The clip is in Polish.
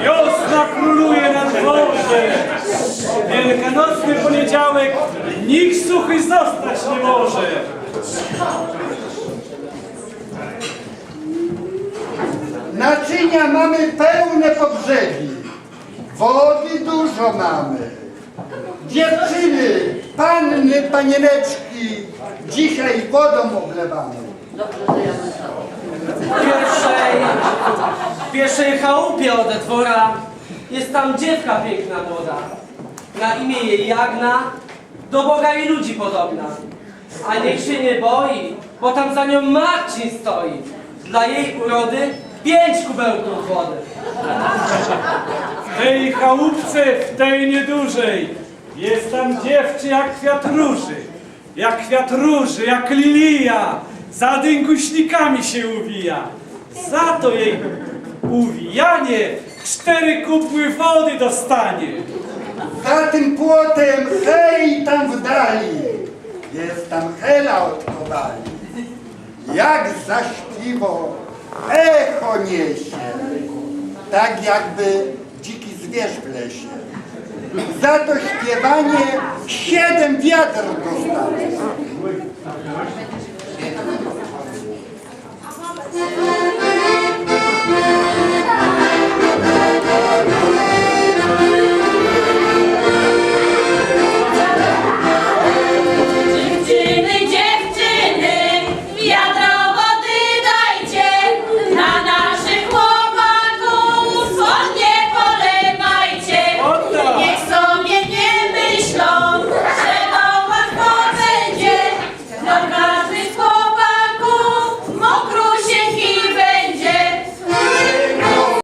Wiosna króluje na dworze. Wielkanocny poniedziałek nikt suchy zostać nie może. Naczynia mamy pełne pogrzebi. Wody dużo mamy. Dziewczyny, panny, panieneczki, dzisiaj wodą oblewamy. W pierwszej, w pierwszej chałupie od dwora jest tam dziewka piękna młoda. Na imię jej Jagna, do Boga i ludzi podobna. A niech się nie boi, bo tam za nią Marcin stoi. Dla jej urody pięć kubełków wody. W tej chałupce, w tej niedużej, jest tam dziewczy jak kwiat róży. Jak kwiat róży, jak lilia, za dynguśnikami się uwija. Za to jej uwijanie cztery kupły wody dostanie. Za tym płotem, hej, tam w dali, jest tam hela od kowali. Jak zaśpiwo echo niesie, tak jakby dziki zwierz w lesie. Za to śpiewanie siedem wiatr dostanie.